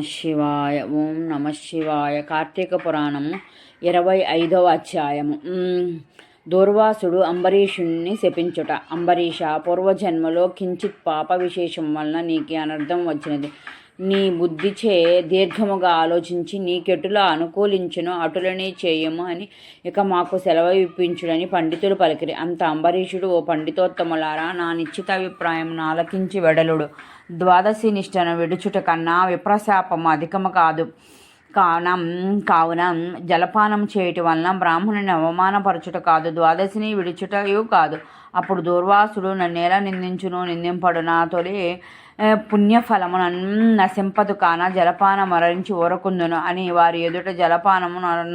శివాయ. ఓం నమ శివాయ. కార్తీక పురాణము ఇరవై ఐదవ అధ్యాయము. దూర్వాసుడు అంబరీషుణ్ణి శపించుట. అంబరీష పూర్వజన్మలో కించిత్ పాప విశేషం వలన నీకు అనర్థం వచ్చినది. నీ బుద్ధిచే దీర్ఘముగా ఆలోచించి నీకెటులా అనుకూలించును అటులనే చేయము అని ఇక మాకు సెలవు ఇప్పించుడని పండితులు పలికిరి. అంత అంబరీషుడు ఓ పండితోత్తములారా నా నిశ్చితాభిప్రాయం ఆలకించి వెడలుడు. ద్వాదశి నిష్టను విడుచుట కన్నా విప్రశాపము అధికము కాదు. కానం కావున జలపానం చేయటం వలన బ్రాహ్మణుని అవమానపరచుట కాదు ద్వాదశిని విడిచుటయు కాదు. అప్పుడు దూర్వాసుడు నన్నేలా నిందించును నిందింపడు నా తొలి ఏ, నశింపదు కాన జలపానం మరణించి ఊరకుందును అని వారి ఎదుట జలపానము నర-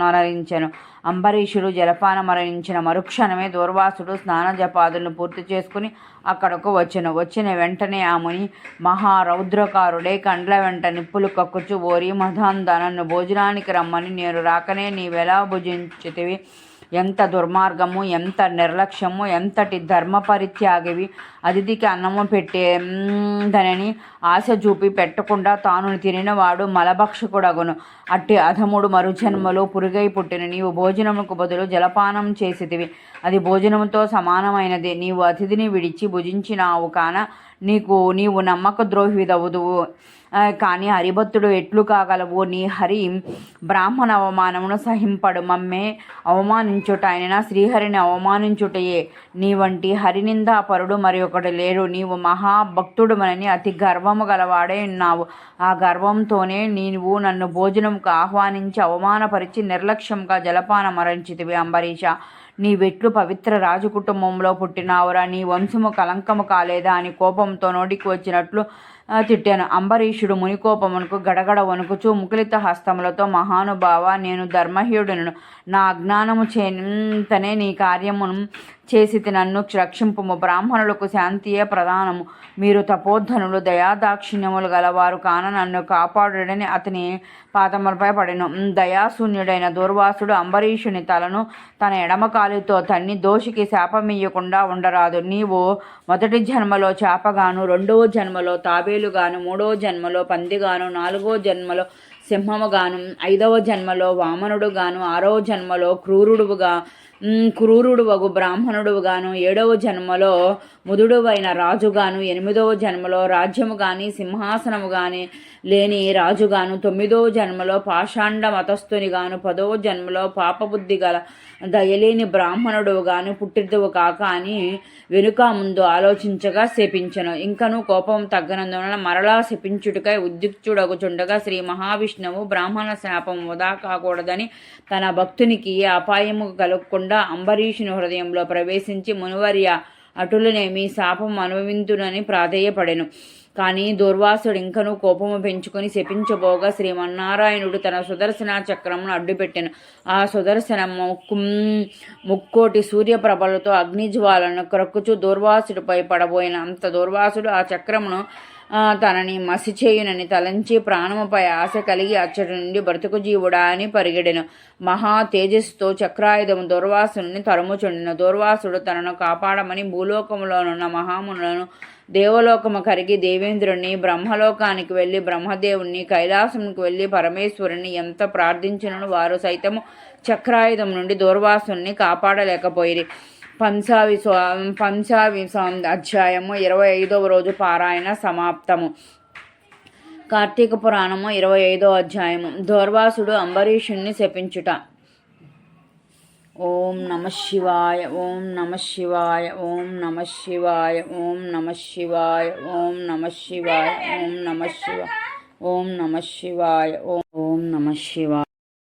అంబరీషుడు జలపాన మరణించిన మరుక్షణమే దూర్వాసుడు స్నాన జపాదులను పూర్తి చేసుకుని అక్కడకు వచ్చెను. వచ్చిన వెంటనే ఆ ముని మహారౌద్రకారుడే కండ్ల వెంట నిప్పులు కక్కుచు ఓరి మధాంద భోజనానికి రమ్మని నేను రాకనే నీవెలా భుజించితివి? ఎంత దుర్మార్గము ఎంత నిర్లక్ష్యము ఎంతటి ధర్మ పరిత్యాగివి అతిథికి అన్నము పెట్టే దానిని ఆశ చూపి పెట్టకుండా తాను తినినవాడు మలభక్షకుడగును. అట్టి అధముడు మరుజన్మలు పురుగై పుట్టిన నీవు భోజనముకు బదులు జలపానం చేసితివి. అది భోజనముతో సమానమైనది. నీవు అతిథిని విడిచి భుజించినావు కాన నీకు నీవు నమ్మక ద్రోహిదవుదువు కానీ హరిభక్తుడు ఎట్లు కాగలవు? నీ హరి బ్రాహ్మణ అవమానమును సహింపడు. మమ్మే అవమానించుట ఆయన శ్రీహరిని అవమానించుటయే. నీ వంటి హరినిందాపరుడు మరి ఒకటి లేడు. నీవు మహాభక్తుడుమనని అతి గర్వము గలవాడే ఉన్నావు. ఆ గర్వంతోనే నీవు నన్ను భోజనంకు ఆహ్వానించి అవమానపరిచి నిర్లక్ష్యంగా జలపాన మరణించితివి అంబరీష. నీ వెట్లు పవిత్ర రాజు కుటుంబంలో పుట్టినావురా నీ వంశము కలంకము కాలేదా అని కోపంతో నోటికి వచ్చినట్లు తిట్టాను. అంబరీషుడు మునికోపమునకు గడగడ వణుకుచూ ముకులిత హస్తములతో మహానుభావ నేను ధర్మహీయుడును నా అజ్ఞానము చేతనే నీ కార్యమును చేసి నన్ను రక్షింపుము. బ్రాహ్మణులకు శాంతియే ప్రధానము. మీరు తపోధనులు దయాదాక్షిణ్యములు గలవారు కాన నన్ను కాపాడుడని అతని పాదములపై పడెను. దయాశూన్యుడైన దూర్వాసుడు అంబరీషుని తలను తన ఎడమకాలితో తన్ని దోషికి శాపమియ్యకుండా ఉండరాదు. నీవు మొదటి జన్మలో చేపగాను రెండవ జన్మలో తాబేలుగాను మూడవ జన్మలో పందిగాను నాలుగో జన్మలో సింహముగాను ఐదవ జన్మలో వామనుడుగాను ఆరవ జన్మలో క్రూరుడుగా క్రూరుడు వగు బ్రాహ్మణుడుగాను ఏడవ జన్మలో ముదుడువైన రాజుగాను ఎనిమిదవ జన్మలో రాజ్యము గాని సింహాసనము గాని లేని రాజుగాను తొమ్మిదవ జన్మలో పాషాండ మతస్థునిగాను పదవ జన్మలో పాపబుద్ధి గల దయలేని బ్రాహ్మణుడుగాను పుట్టిద్దువు కాక అని వెనుక ముందు ఆలోచించగా శపించను. ఇంకను కోపం తగ్గనందున మరలా శపించుటకై ఉద్యుక్తుడగుచుండగా శ్రీ మహావిష్ణువు బ్రాహ్మణ శాపం వదా కాకూడదని తన భక్తునికి అపాయము కలగకుండా అంబరీషుని హృదయంలో ప్రవేశించి మునివర్య అటులనే మీ శాపం అనుభవింతునని ప్రాధేయపడెను. కానీ దుర్వాసుడు ఇంకనూ కోపము పెంచుకొని శపించబోగా శ్రీమన్నారాయణుడు తన సుదర్శన చక్రమును అడ్డుపెట్టెను. ఆ సుదర్శన ముక్కు ముక్కోటి సూర్యప్రభలతో అగ్నిజ్వాలను క్రక్కుచు దుర్వాసుడిపై పడబోయిన అంత దుర్వాసుడు ఆ చక్రమును తనని మసి చేయునని తలంచి ప్రాణముపై ఆశ కలిగి అచ్చటి నుండి బ్రతుకు జీవుడా అని పరిగెడెను. మహా తేజస్సుతో చక్రాయుధము దుర్వాసుని తరుముచుండెను. దూర్వాసుడు తనను కాపాడమని భూలోకములోనున్న మహామునులను దేవలోకము కరిగి దేవేంద్రుణ్ణి బ్రహ్మలోకానికి వెళ్ళి బ్రహ్మదేవుణ్ణి కైలాసమునికి వెళ్ళి పరమేశ్వరుని ఎంత ప్రార్థించినను వారు సైతము చక్రాయుధం నుండి దూర్వాసుని కాపాడలేకపోయిరి. పంచావి పంచావి అధ్యాయము ఇరవై ఐదవ రోజు పారాయణ సమాప్తము. కార్తీక పురాణము ఇరవై ఐదో అధ్యాయము. దూర్వాసుడు అంబరీషుణ్ణి శపించుట. ఓం నమ శివాయ ఓం నమ శివాయ ఓం నమ శివాయ ఓం నమ శివాయ ఓం నమ శివాయ ఓం నమ శివ ఓం నమ శివాయ ఓం ఓం నమ శివాయ.